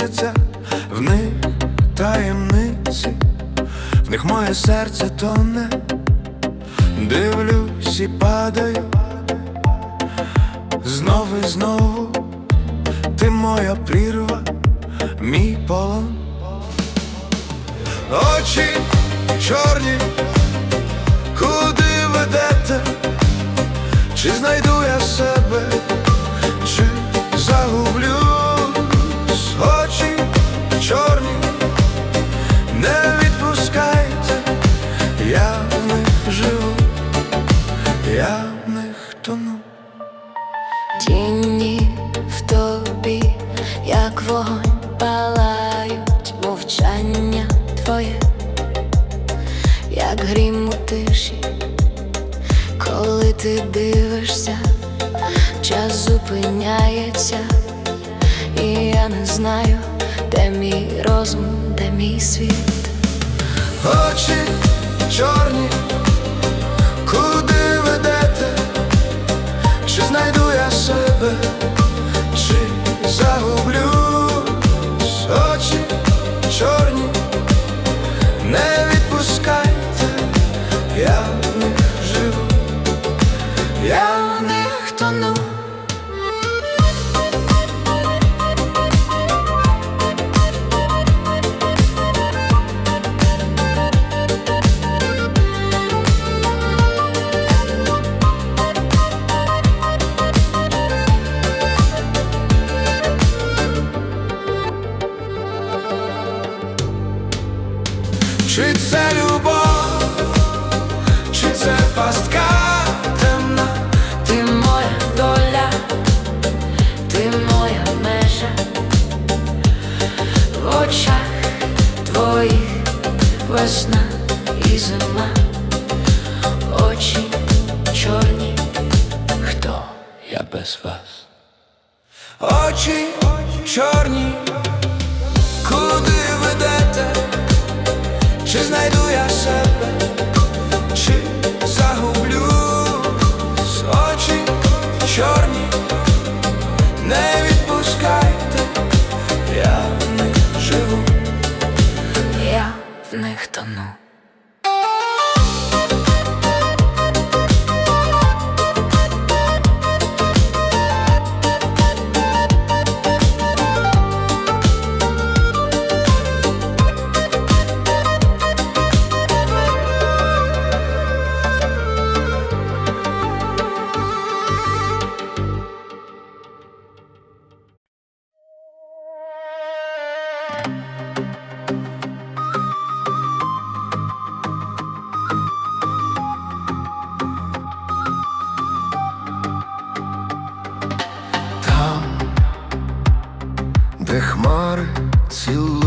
місяця, в них таємниці, в них моє серце тоне, дивлюсь і падаю, знову і знову ти моя прірва, мій полон, очі чорні, куди ведете, чи знайду я себе? чорні, не відпускайте, я в них живу, я в них тону. Тіні в тобі, як вогонь палають, мовчання твоє, як грім у тиші, коли ти дивишся, час зупиняється. І я не знаю де мій розум, де мій світ, очі чорні. них тону. water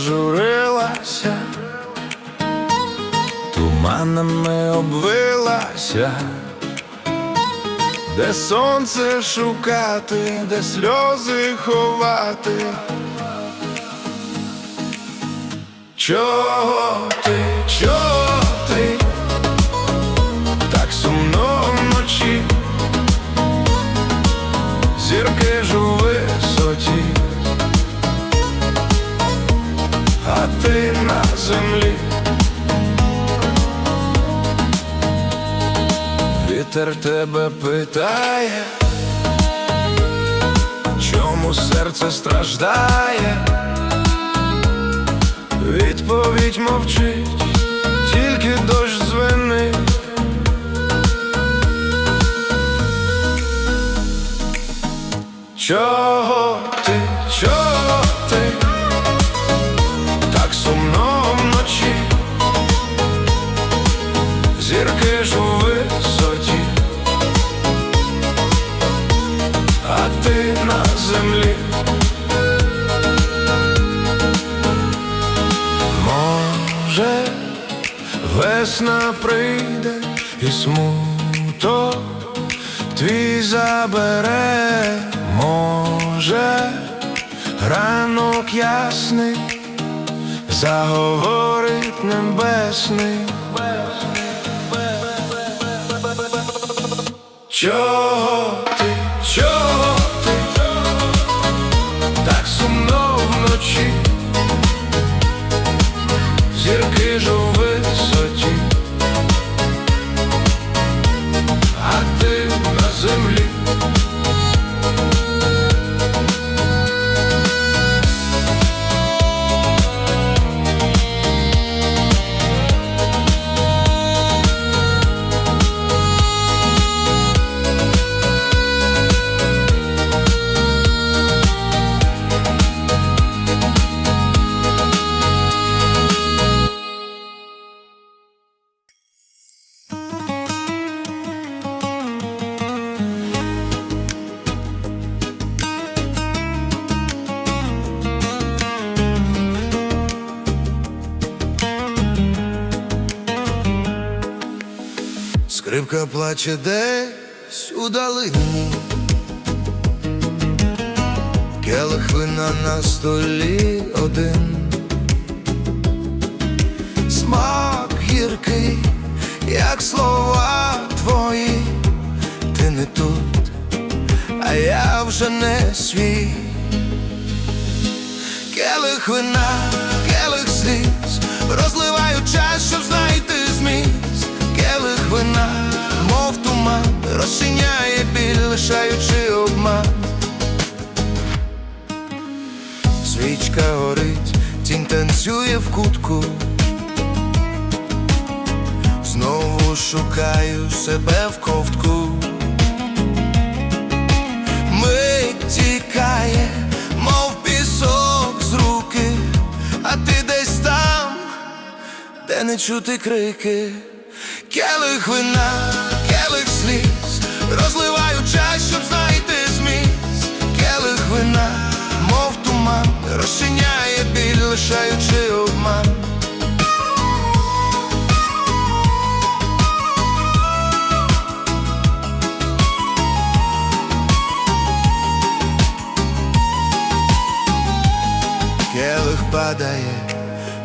Зажурилася? Туманами обвилася, де сонце шукати, де сльози ховати. Чого ти, чого ти так сумно вночі? Зірки ж у висоті, ти на землі. Вітер тебе питає, чому серце страждає? Відповідь мовчить, тільки дощ звенить. Чого весна прийде і смуток твій забере, може, ранок ясний, заговорить небесний. Чого Скрипка плаче десь у долині, келих вина на столі один, смак гіркий, як слова твої, ти не тут, а я вже не свій. Келих вина, келих сліз, розливаю час, щоб знайти зміст. Вина, мов туман, розчиняє біль, лишаючи обман. Свічка горить, тінь танцює в кутку. Знову шукаю себе в ковтку. Мить тікає, мов пісок з руки, а ти десь там, де не чути крики, келих вина, келих сліз, розливаю час, щоб знайти зміст, келих вина, мов туман, розчиняє біль, лишаючи обман. Келих падає,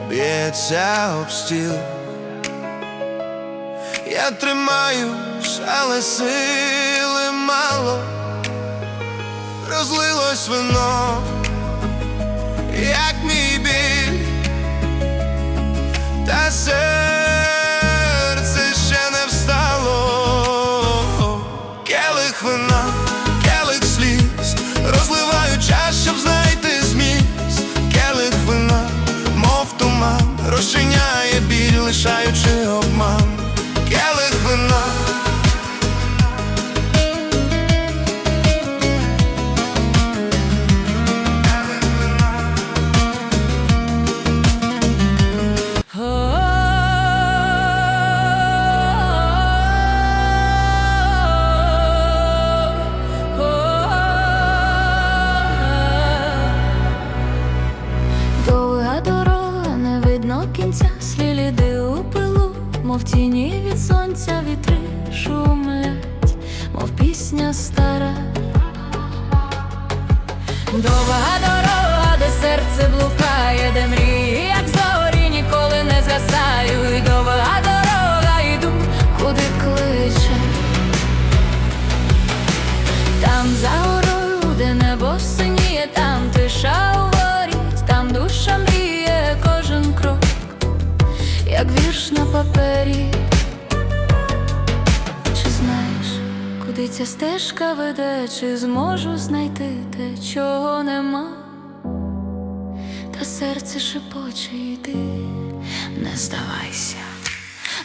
б'ється об стіл. Я тримаюсь, але сили мало. Розлилось вино, як мій біль, та серце мов тіні від сонця вітри шумлять, мов пісня стара. Довга дорога, де серце блукає, де мрії, як вірш на папері. Чи знаєш, куди ця стежка веде, чи зможу знайти те, чого нема? Та серце шепоче йди, не здавайся.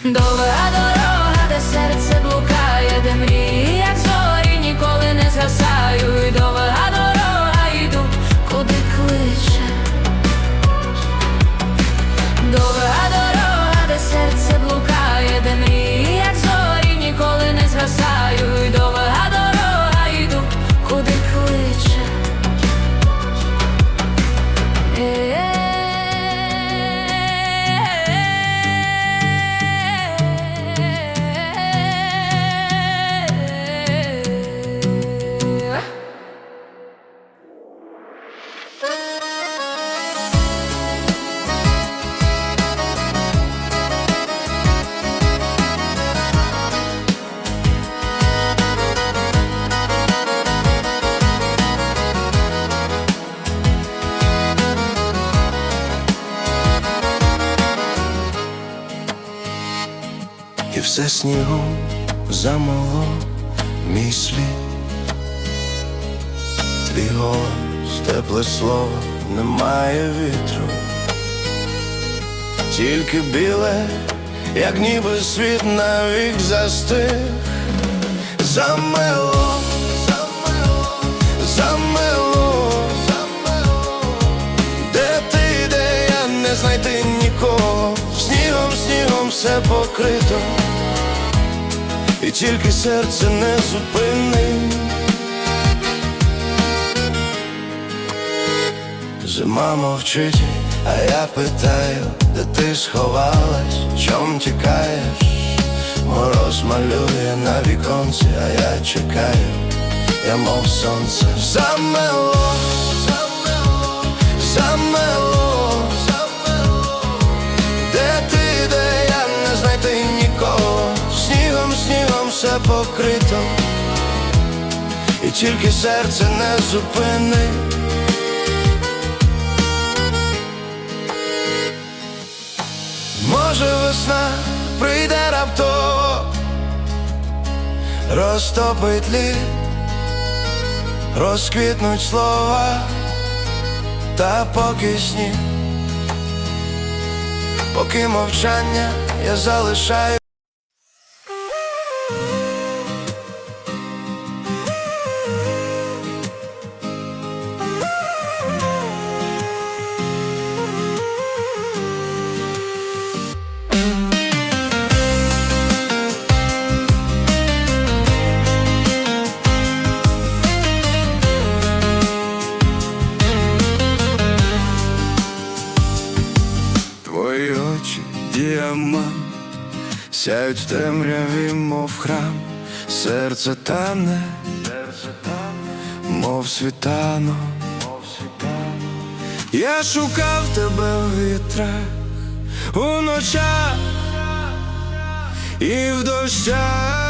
Довга дорога, де серце блукає, де мрії, як зорі, ніколи не згасають. Довга дорога, йду, куди кличе. Снігом замоло мій слід. Твій голос, тепле слово, немає вітру, тільки біле, як ніби світ навік застиг. Замело, замело, замело, замело. Де ти, де я не знайти нікого, снігом, снігом все покрито, і тільки серце не зупинить. Зима мовчить, а я питаю, де ти сховалась, чом тікаєш? Мороз малює на віконці, а я чекаю, я мов сонце замело, все покрито, і тільки серце не зупинить. Може весна прийде раптово, розтопить лід, розквітнуть слова, та поки сніг, поки мовчання я залишаю. Очі діамант сяють в темряві, мов храм, серце тане, мов світано. Я шукав тебе в вітрах, у ночах і в дощах.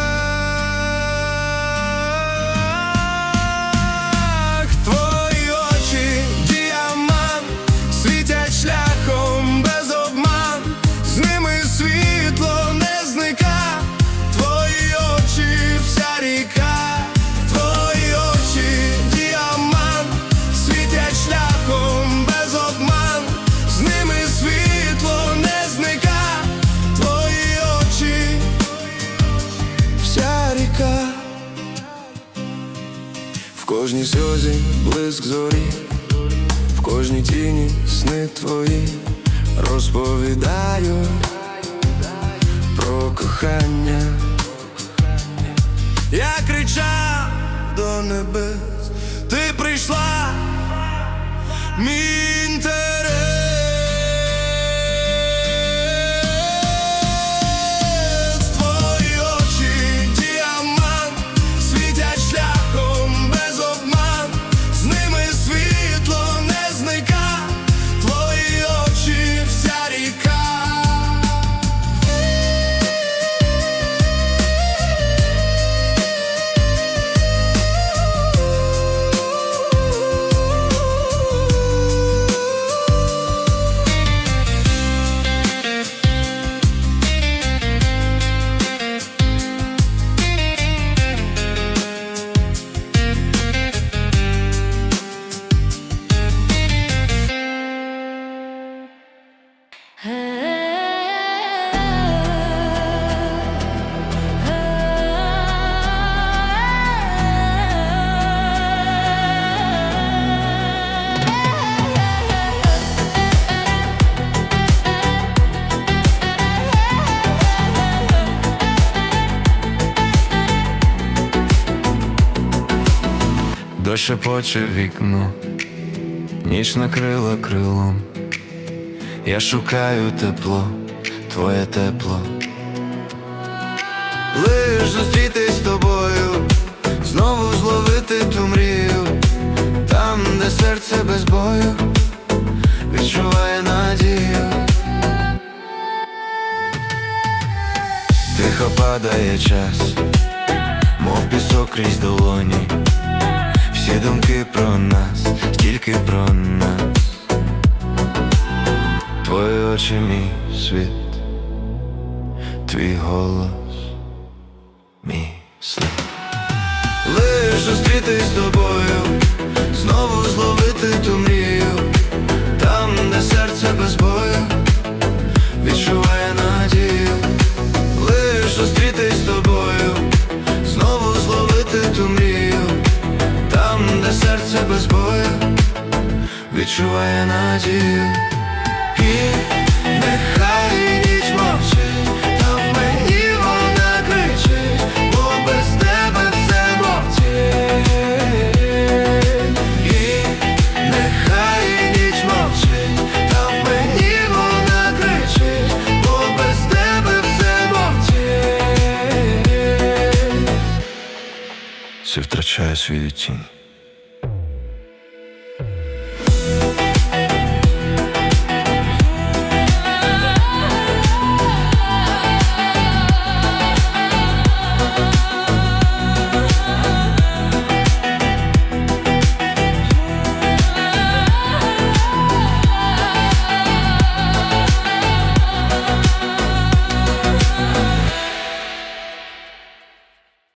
Кохання. Я кричав до небес, шепоче вікно, ніч накрила крилом. Я шукаю тепло, твоє тепло. Лиш зустрітись з тобою, знову зловити ту мрію, там, де серце без бою, відчуває надію. Тихо падає час, мов пісок крізь долоні. Всі думки про нас, тільки про нас. Твої очі, мій світ, твій голос, мій слід. Лиш зустрітись з тобою, знову зловити ту серце без бою, відчуває надію. І ніч мовчить, та в мені вона кричить, бо без тебе все мовчить. Нехай ніч мовчить, та в мені бо без тебе все мовчить. Все втрачає свій відтінь.